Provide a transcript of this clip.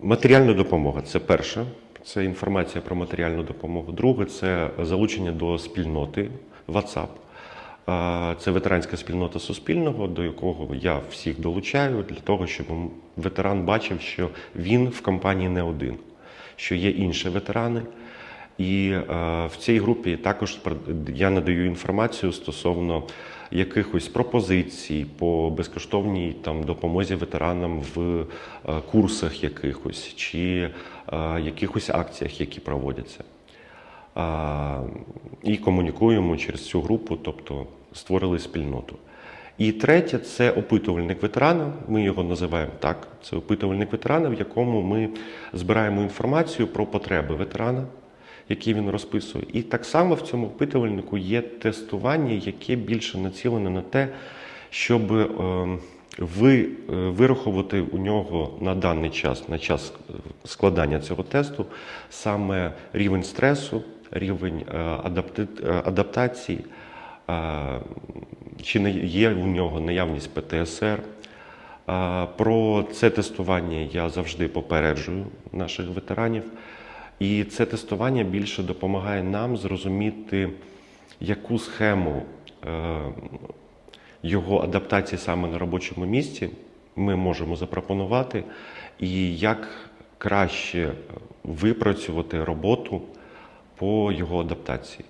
Матеріальна допомога це перше. Це інформація про матеріальну допомогу. Друге це залучення до спільноти WhatsApp. Це ветеранська спільнота Суспільного, до якого я всіх долучаю для того, щоб ветеран бачив, що він в компанії не один, що є інші ветерани. І е, в цій групі також я надаю інформацію стосовно якихось пропозицій по безкоштовній там допомозі ветеранам в е, курсах якихось чи е, якихось акціях, які проводяться. А, і комунікуємо через цю групу, тобто створили спільноту. І третє це опитувальник ветерана. Ми його називаємо так. Це опитувальник ветерана, в якому ми збираємо інформацію про потреби ветерана, які він розписує. І так само в цьому опитувальнику є тестування, яке більше націлене на те, щоб е, ви, е, вирахувати у нього на даний час, на час е, складання цього тесту, саме рівень стресу, рівень адаптації, чи є у нього наявність ПТСР. Про це тестування я завжди попереджую наших ветеранів. І це тестування більше допомагає нам зрозуміти, яку схему е, його адаптації саме на робочому місці ми можемо запропонувати, і як краще випрацювати роботу по його адаптації.